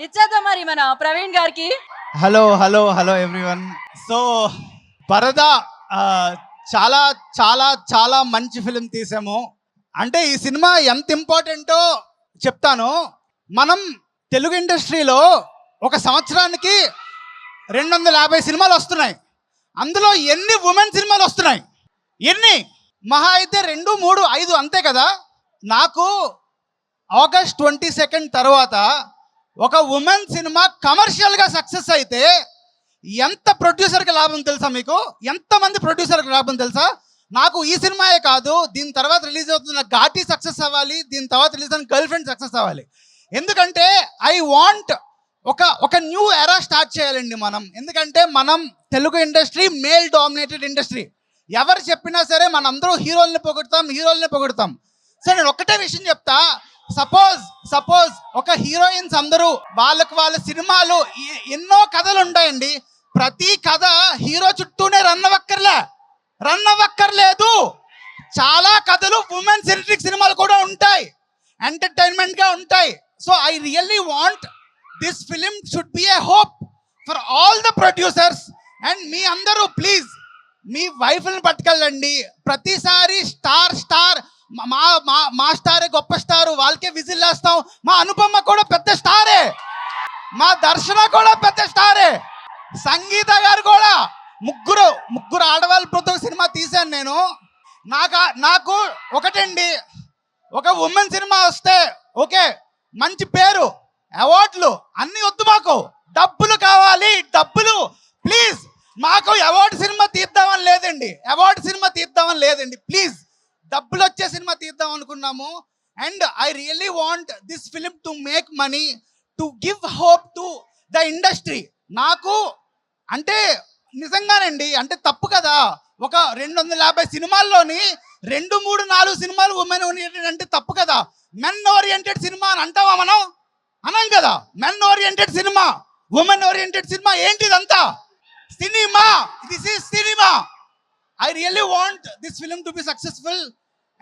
ఇచ్చేద్దాం మరి మన ప్రవీణ్ గారికి. Hello hello hello everyone so Parada చాలా చాలా చాలా మంచి ఫిలిం తీసాము. అంటే ఈ సినిమా ఎంత ఇంపార్టెంటో చెప్తాను. మనం తెలుగు ఇండస్ట్రీలో ఒక సంవత్సరానికి రెండు వందల యాభై సినిమాలు వస్తున్నాయి. అందులో ఎన్ని ఉమెన్ సినిమాలు వస్తున్నాయి? ఎన్ని? మహా అయితే రెండు మూడు ఐదు అంతే కదా? నాకు ఆగస్ట్ ట్వంటీ సెకండ్ తర్వాత ఒక ఉమెన్ సినిమా కమర్షియల్గా సక్సెస్ అయితే ఎంత ప్రొడ్యూసర్కి లాభం తెలుసా మీకు? ఎంతమంది ప్రొడ్యూసర్కి లాభం తెలుసా? నాకు ఈ సినిమాయే కాదు దీని తర్వాత రిలీజ్ అవుతున్న ఘాటీ సక్సెస్ అవ్వాలి దీని తర్వాత రిలీజ్ అయిన గర్ల్ ఫ్రెండ్ సక్సెస్ అవ్వాలి. ఎందుకంటే ఐ వాంట్ ఒక ఒక న్యూ ఎరా స్టార్ట్ చేయాలండి మనం. ఎందుకంటే మనం Telugu industry male dominated industry ఎవరు చెప్పినా సరే మనందరూ హీరోల్ని పొగుడతాం హీరోల్ని పొగుడతాం. సరే నేను ఒక్కటే విషయం చెప్తా. సపోజ్ సపోజ్ ఒక హీరోయిన్స్ అందరూ వాళ్ళకు వాళ్ళ సినిమాలు ఎన్నో కథలు ఉంటాయండి ప్రతి కథ హీరో చుట్టూనే రన్ అవ్వక్కర్లే. రన్ అవ్వక్కర్లేదు. చాలా కథలు ఉమెన్ సెంట్రిక్ సినిమాలు కూడా ఉంటాయి. ఎంటర్టైన్మెంట్గా ఉంటాయి. So I really want this film should be a hope for all the producers and మీ అందరూ ప్లీజ్ మీ వైఫ్ని పట్టుకెళ్ళండి. ప్రతిసారి స్టార్ స్టార్ మా మా మా స్టారే గొప్ప స్టారు. వాళ్ళకే విజిల్ వేస్తాం. మా అనుపమ్మ కూడా పెద్ద స్టారే. మా దర్శన కూడా పెద్ద స్టారే. సంగీత గారు కూడా ముగ్గురు ముగ్గురు ఆడవాళ్ళతో సినిమా తీశాను నేను. నాకు నాకు ఒకటండి. ఒక ఉమెన్ సినిమా వస్తే ఓకే మంచి పేరు అవార్డులు అన్ని వద్దు మాకు. డబ్బులు కావాలి డబ్బులు. ప్లీజ్ మాకు అవార్డు సినిమా తీద్దామని లేదండి. అవార్డు సినిమా తీద్దామని లేదండి. ప్లీజ్. డబ్బులు వచ్చే సినిమా తీద్దాం అనుకున్నాము. And I really want this film to make money to give hope to the industry. నాకు అంటే నిజంగానండి అంటే తప్పు కదా. ఒక రెండు వందల యాభై సినిమాల్లోని రెండు మూడు నాలుగు సినిమాలు ఉమెన్ ఓరియంటెడ్ అంటే తప్పు కదా. మెన్ ఓరియంటెడ్ సినిమా అని అంటావా మనం? అనం కదా. Men oriented cinema. Women oriented సినిమా ఏంటిదంతా? Cinema. This is cinema. I really want this film to be successful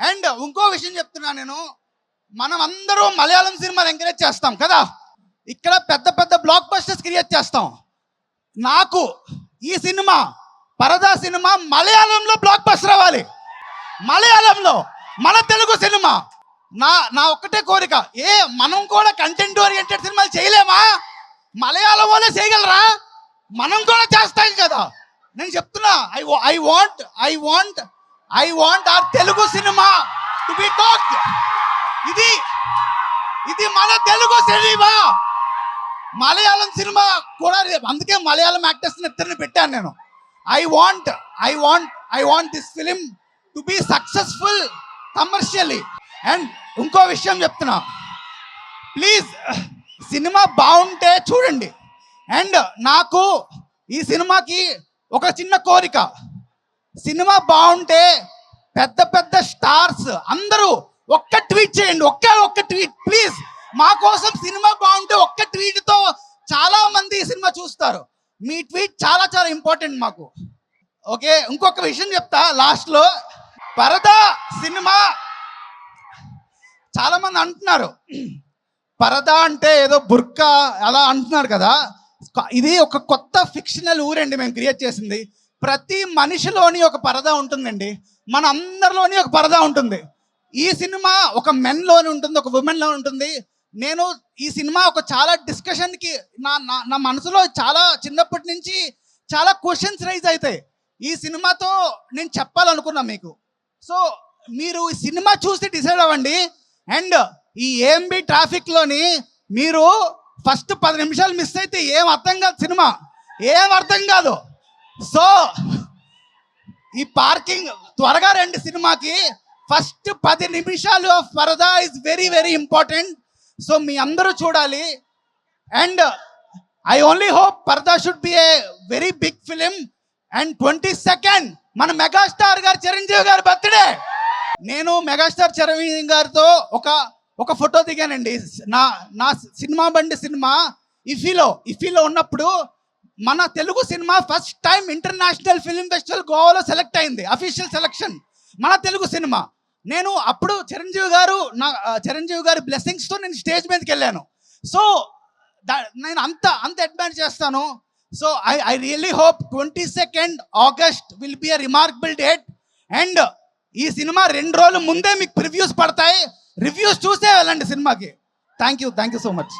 and ఇంకో విషయం చెప్తున్నా నేను. మనం అందరూ మలయాళం సినిమాలు ఎంకరేజ్ చేస్తాం కదా. ఇక్కడ పెద్ద పెద్ద బ్లాక్ బస్టర్స్ క్రియేట్ చేస్తాం. నాకు ఈ సినిమా పరదా సినిమా మలయాళంలో బ్లాక్ బస్టర్ అవ్వాలి. మలయాళంలో మన తెలుగు సినిమా. నా నా ఒక్కటే కోరిక ఏ మనం కూడా కంటెంట్ ఓరియంటెడ్ సినిమాలు చేయలేమా? మలయాళం వాళ్ళే చేయగలరా? మనం కూడా చేస్తాం కదా. నేను చెప్తున్నా I I want I want I want our Telugu cinema to be talk ఇది ఇది మన తెలుగు సినిమా మలయాళం సినిమా కూడా రేపు. అందుకే మలయాళం యాక్టర్స్ ఇద్దరిని పెట్టాను నేను. I want I want I want this film to be successful commercially and ఇంకో విషయం చెప్తున్నా. ప్లీజ్ సినిమా బాగుంటే చూడండి. అండ్ నాకు ఈ సినిమాకి ఒక చిన్న కోరిక. సినిమా బాగుంటే పెద్ద పెద్ద స్టార్స్ అందరూ ఒక్క ట్వీట్ చేయండి ఒక్క ఒక్క ట్వీట్ ప్లీజ్. మా కోసం సినిమా బాగుంటే ఒక్క ట్వీట్తో చాలా మంది సినిమా చూస్తారు. మీ ట్వీట్ చాలా చాలా ఇంపార్టెంట్ మాకు. ఓకే ఇంకొక విషయం చెప్తా లాస్ట్లో పరదా సినిమా చాలామంది అంటున్నారు. పరదా అంటే ఏదో బుర్కా అలా అంటున్నారు కదా. ఇది ఒక కొత్త ఫిక్షనల్ ఊరండి మేము క్రియేట్ చేసింది. ప్రతి మనిషిలోని ఒక పరదా ఉంటుందండి. మన అందరిలోని ఒక పరదా ఉంటుంది. ఈ సినిమా ఒక మెన్లోని ఉంటుంది ఒక ఉమెన్లో ఉంటుంది. నేను ఈ సినిమా ఒక చాలా డిస్కషన్కి నా నా నా మనసులో చాలా చిన్నప్పటి నుంచి చాలా క్వశ్చన్స్ రైజ్ అవుతాయి. ఈ సినిమాతో నేను చెప్పాలనుకున్నా మీకు. సో మీరు ఈ సినిమా చూసి డిసైడ్ అవ్వండి. అండ్ ఈ ఏఎంబి ట్రాఫిక్లోని మీరు ఫస్ట్ పది నిమిషాలు మిస్ అయితే ఏం అర్థం కాదు సినిమా. ఏం అర్థం కాదు. సో ఈ పార్కింగ్ త్వరగా రండి సినిమాకి. ఫస్ట్ పది నిమిషాలు of Parada is very very important so మీ అందరూ చూడాలి. And I only hope Parada should be a very big film. And twenty second మన మెగాస్టార్ గారు చిరంజీవి గారి బర్త్డే. నేను మెగాస్టార్ చిరంజీవి గారితో ఒక ఒక ఫోటో దిగానండి. నా నా సినిమా బండి సినిమా. ఇఫీలో ఇఫీలో ఉన్నప్పుడు మన Telugu cinema first time international film festival గోవాలో సెలెక్ట్ అయింది అఫీషియల్ సెలక్షన్ మన తెలుగు సినిమా. నేను అప్పుడు చిరంజీవి గారు నా చిరంజీవి గారి బ్లెస్సింగ్స్తో నేను స్టేజ్ మీదకి వెళ్ళాను. సో నేను అంత అంత అడ్వాన్స్ చేస్తాను. So I I really hope twenty second August will be a remarkable date and ఈ సినిమా రెండు రోజులు ముందే మీకు ప్రివ్యూస్ పడతాయి. రివ్యూస్ చూసే వెళ్ళండి సినిమాకి. Thank you thank you so much